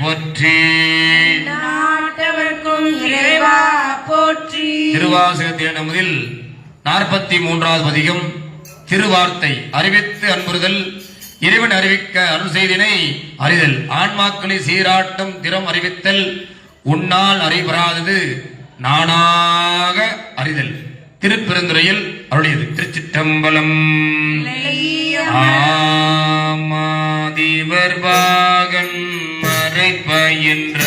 போற்றி நாட்டவர்க்கும் போற்றி. திருவாசகத்தின் அமுதில் நாற்பத்தி மூன்றாவது பதிகம் திருவார்த்தை அறிவித்து அன்புறுதல் இறைவன் அறிவிக்க அருள் செய்தினை அறிதல். ஆன்மாக்களை சீராட்டும் திறம் அறிவித்தல் உன்னால் அறிவராதது நானாக அறிதல். திருப்பெருந்துறையில் அருளியது. திருச்சிற்றம்பலம். ஆமாதிவர் பாகன். என்ற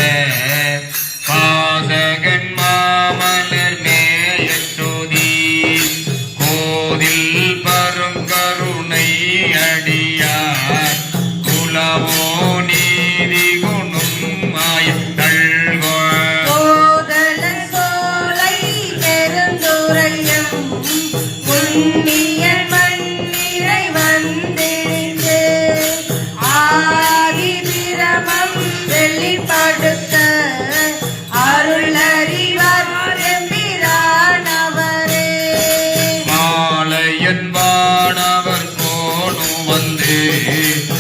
Hey, hey, hey.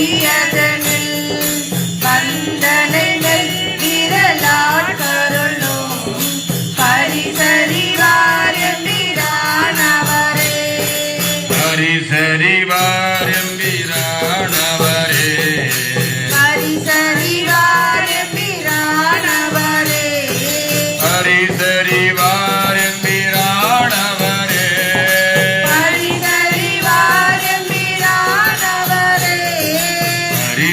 yeah.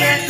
yeah.